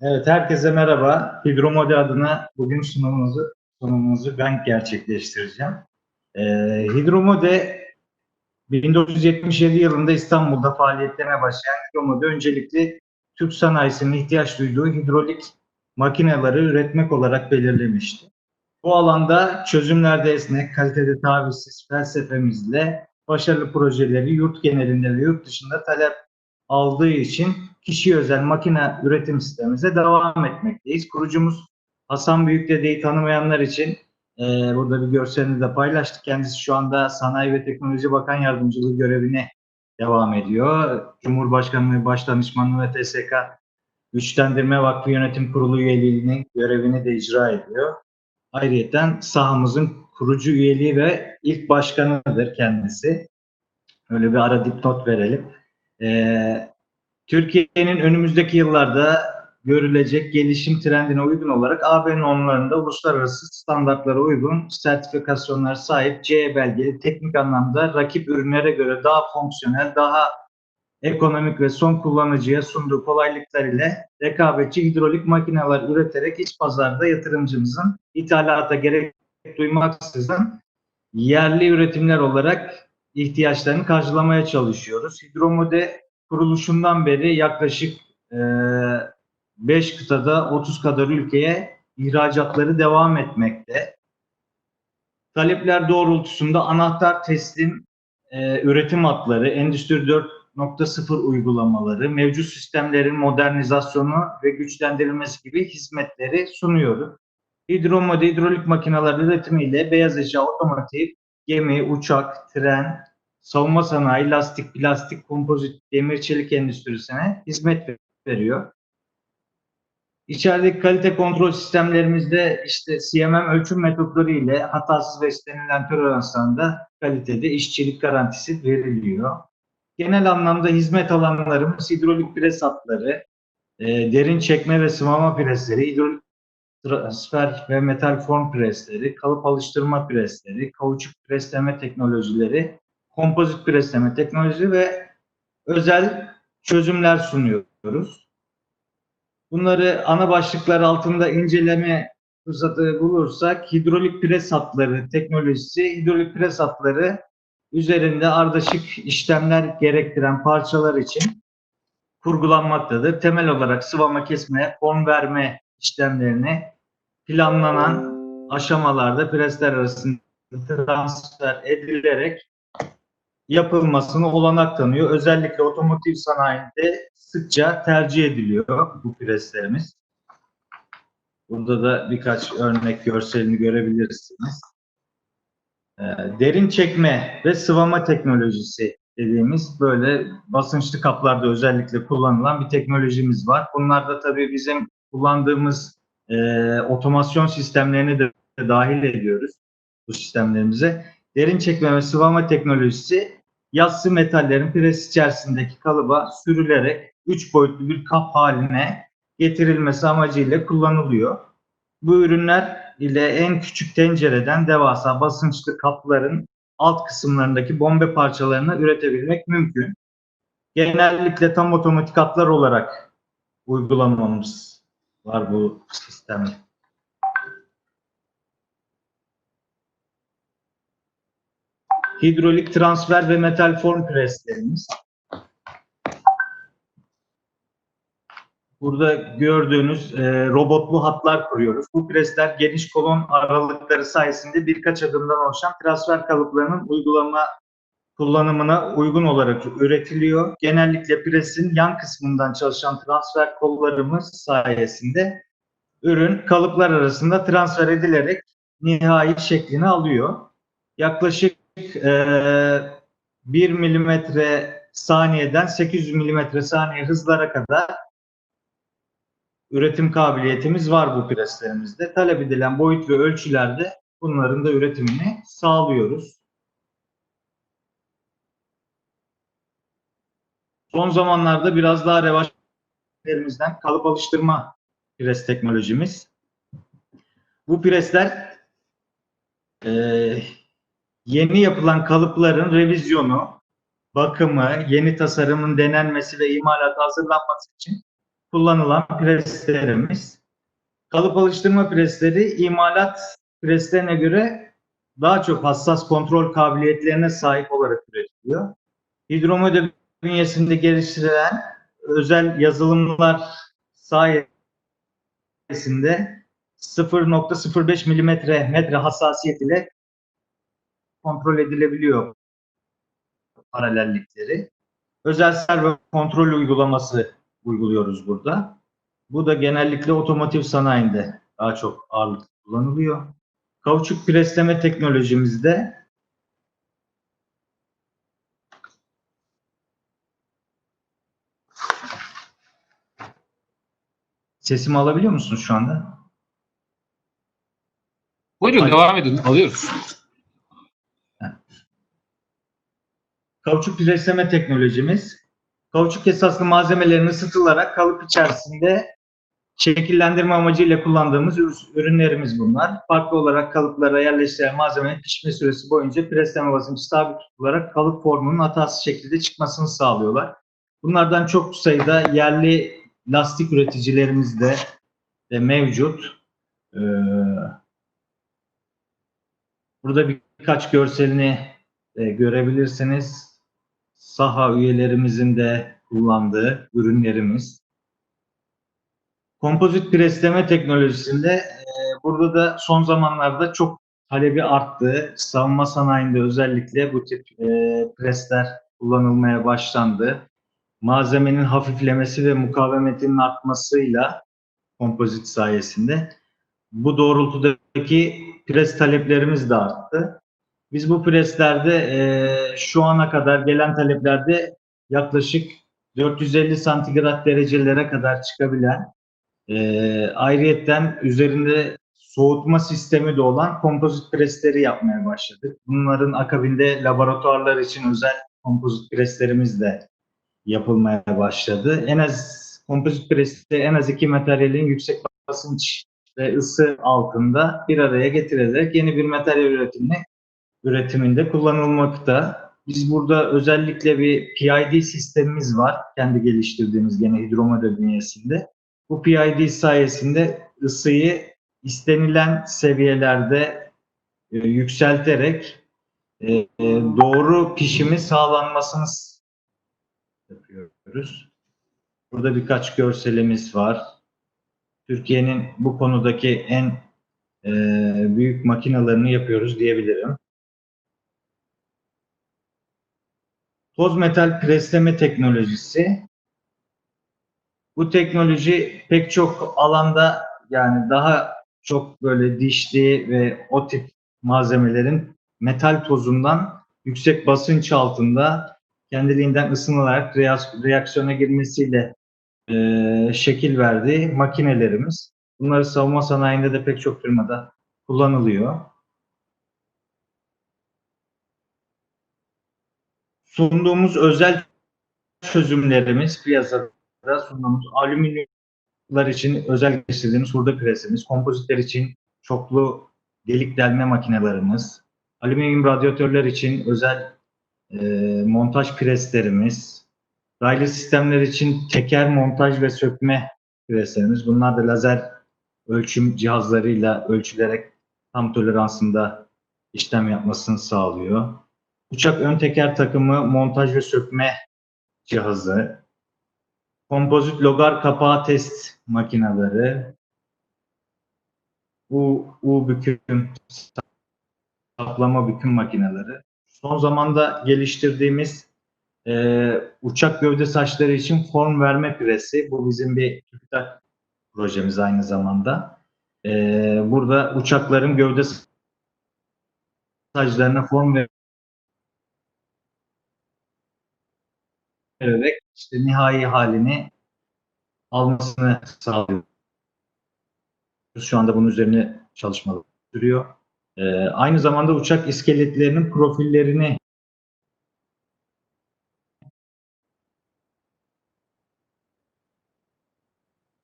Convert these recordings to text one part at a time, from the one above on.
Evet, herkese merhaba. Hidromode adına bugün sunumumuzu, sunumumuzu ben gerçekleştireceğim. Ee, Hidromode 1977 yılında İstanbul'da faaliyetlerine başlayan Hidromode öncelikle Türk sanayisinin ihtiyaç duyduğu hidrolik makineleri üretmek olarak belirlemişti. Bu alanda çözümlerde esnek, kalitede tavizsiz felsefemizle başarılı projeleri yurt genelinde ve yurt dışında talep aldığı için kişi özel makine üretim sistemimize devam etmekteyiz. Kurucumuz Hasan Büyükdede'yi tanımayanlar için e, burada bir görselini de paylaştık. Kendisi şu anda Sanayi ve Teknoloji Bakan Yardımcılığı görevine devam ediyor. Cumhurbaşkanlığı Başdanışmanlığı ve TSK Güçlendirme Vakfı Yönetim Kurulu üyeliğinin görevini de icra ediyor. Ayrıca sahamızın kurucu üyeliği ve ilk başkanıdır kendisi. Öyle bir ara dipnot verelim. Ee, Türkiye'nin önümüzdeki yıllarda görülecek gelişim trendine uygun olarak AB normlarında uluslararası standartlara uygun sertifikasyonlar sahip C belgeli teknik anlamda rakip ürünlere göre daha fonksiyonel, daha ekonomik ve son kullanıcıya sunduğu kolaylıklar ile rekabetçi hidrolik makineler üreterek iç pazarda yatırımcımızın ithalata gerek duymaksızın yerli üretimler olarak ihtiyaçlarını karşılamaya çalışıyoruz. Hidromode kuruluşundan beri yaklaşık 5 kıtada 30 kadar ülkeye ihracatları devam etmekte. Talepler doğrultusunda anahtar teslim e, üretim hatları, Endüstri 4.0 uygulamaları, mevcut sistemlerin modernizasyonu ve güçlendirilmesi gibi hizmetleri sunuyoruz. Hidromode hidrolik makineler üretimiyle beyaz eşya, otomotiv, gemi, uçak, tren, savunma sanayi, lastik, plastik, kompozit, demir, çelik endüstrisine hizmet veriyor. İçerideki kalite kontrol sistemlerimizde işte CMM ölçüm metotları ile hatasız ve istenilen toleranslarında kalitede işçilik garantisi veriliyor. Genel anlamda hizmet alanlarımız hidrolik pres hatları, e, derin çekme ve sıvama presleri, hidrolik transfer ve metal form presleri, kalıp alıştırma presleri, kauçuk presleme teknolojileri, kompozit presleme teknoloji ve özel çözümler sunuyoruz. Bunları ana başlıklar altında inceleme fırsatı bulursak hidrolik pres hatları teknolojisi, hidrolik pres hatları üzerinde ardışık işlemler gerektiren parçalar için kurgulanmaktadır. Temel olarak sıvama kesme, form verme işlemlerini planlanan aşamalarda presler arasında transfer edilerek yapılmasını olanak tanıyor. Özellikle otomotiv sanayinde sıkça tercih ediliyor bu preslerimiz. Burada da birkaç örnek görselini görebilirsiniz. Ee, derin çekme ve sıvama teknolojisi dediğimiz böyle basınçlı kaplarda özellikle kullanılan bir teknolojimiz var. Bunlarda tabii bizim kullandığımız e, otomasyon sistemlerini de dahil ediyoruz bu sistemlerimize. Derin çekme ve sıvama teknolojisi yassı metallerin pres içerisindeki kalıba sürülerek üç boyutlu bir kap haline getirilmesi amacıyla kullanılıyor. Bu ürünler ile en küçük tencereden devasa basınçlı kapların alt kısımlarındaki bombe parçalarını üretebilmek mümkün. Genellikle tam otomatik kaplar olarak uygulamamız var bu sistemde. hidrolik transfer ve metal form preslerimiz. Burada gördüğünüz e, robotlu hatlar kuruyoruz. Bu presler geniş kolon aralıkları sayesinde birkaç adımdan oluşan transfer kalıplarının uygulama kullanımına uygun olarak üretiliyor. Genellikle presin yan kısmından çalışan transfer kollarımız sayesinde ürün kalıplar arasında transfer edilerek nihai şeklini alıyor. Yaklaşık e, 1 milimetre saniyeden 800 milimetre saniye hızlara kadar üretim kabiliyetimiz var bu preslerimizde. Talep edilen boyut ve ölçülerde bunların da üretimini sağlıyoruz. Son zamanlarda biraz daha revaçlerimizden kalıp alıştırma pres teknolojimiz. Bu presler e, yeni yapılan kalıpların revizyonu, bakımı, yeni tasarımın denenmesi ve imalata hazırlanması için kullanılan preslerimiz. Kalıp alıştırma presleri imalat preslerine göre daha çok hassas kontrol kabiliyetlerine sahip olarak üretiliyor. Hidromode bünyesinde geliştirilen özel yazılımlar sayesinde 0.05 milimetre metre hassasiyet ile kontrol edilebiliyor paralellikleri. Özel servo kontrol uygulaması uyguluyoruz burada. Bu da genellikle otomotiv sanayinde daha çok ağırlık kullanılıyor. Kauçuk presleme teknolojimizde Sesimi alabiliyor musunuz şu anda? Buyurun Hayır. devam edin. Alıyoruz. Kauçuk presleme teknolojimiz. Kauçuk esaslı malzemelerin ısıtılarak kalıp içerisinde şekillendirme amacıyla kullandığımız ür- ürünlerimiz bunlar. Farklı olarak kalıplara yerleştirilen malzemenin pişme süresi boyunca presleme basıncı sabit tutularak kalıp formunun hatasız şekilde çıkmasını sağlıyorlar. Bunlardan çok sayıda yerli lastik üreticilerimiz de, de mevcut. Ee, burada birkaç görselini e, görebilirsiniz. Saha üyelerimizin de kullandığı ürünlerimiz. Kompozit presleme teknolojisinde e, burada da son zamanlarda çok talebi arttı. Savunma sanayinde özellikle bu tip e, presler kullanılmaya başlandı. Malzemenin hafiflemesi ve mukavemetinin artmasıyla kompozit sayesinde bu doğrultudaki pres taleplerimiz de arttı. Biz bu preslerde e, şu ana kadar gelen taleplerde yaklaşık 450 santigrat derecelere kadar çıkabilen e, ayrıyetten üzerinde soğutma sistemi de olan kompozit presleri yapmaya başladık. Bunların akabinde laboratuvarlar için özel kompozit preslerimiz de yapılmaya başladı. En az kompozit preste en az iki materyalin yüksek basınç ve ısı altında bir araya getirilerek yeni bir materyal üretimine üretiminde kullanılmakta. Biz burada özellikle bir PID sistemimiz var. Kendi geliştirdiğimiz gene hidromodel bünyesinde. Bu PID sayesinde ısıyı istenilen seviyelerde e, yükselterek e, e, doğru pişimi sağlanmasını yapıyoruz. Burada birkaç görselimiz var. Türkiye'nin bu konudaki en e, büyük makinalarını yapıyoruz diyebilirim. Toz metal presleme teknolojisi. Bu teknoloji pek çok alanda yani daha çok böyle dişli ve o tip malzemelerin metal tozundan yüksek basınç altında kendiliğinden ısınılarak reas- reaksiyona girmesiyle e, şekil verdiği makinelerimiz. Bunları savunma sanayinde de pek çok firmada kullanılıyor. Sunduğumuz özel çözümlerimiz piyasada sunduğumuz alüminyumlar için özel geliştirdiğimiz hurda presimiz, kompozitler için çoklu delik delme makinelerimiz, alüminyum radyatörler için özel e, montaj preslerimiz, raylı sistemler için teker montaj ve sökme preslerimiz. Bunlar da lazer ölçüm cihazlarıyla ölçülerek tam toleransında işlem yapmasını sağlıyor. Uçak ön teker takımı montaj ve sökme cihazı, kompozit logar kapağı test makineleri, U, U büküm, saplama büküm makineleri. Son zamanda geliştirdiğimiz e, uçak gövde saçları için form verme presi. Bu bizim bir TÜBİTAK projemiz aynı zamanda. E, burada uçakların gövde saçlarına form ver- vererek işte nihai halini almasını sağlıyor. Şu anda bunun üzerine çalışmalar sürüyor. Ee, aynı zamanda uçak iskeletlerinin profillerini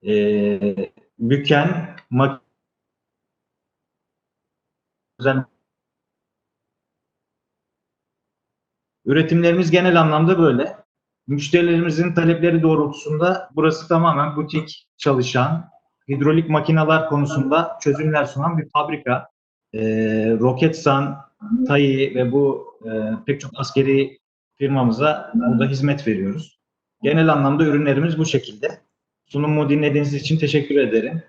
e, büken mak- özel Üretimlerimiz genel anlamda böyle. Müşterilerimizin talepleri doğrultusunda burası tamamen butik çalışan, hidrolik makineler konusunda çözümler sunan bir fabrika. Ee, Roketsan, TAI ve bu e, pek çok askeri firmamıza burada hizmet veriyoruz. Genel anlamda ürünlerimiz bu şekilde. Sunumu dinlediğiniz için teşekkür ederim.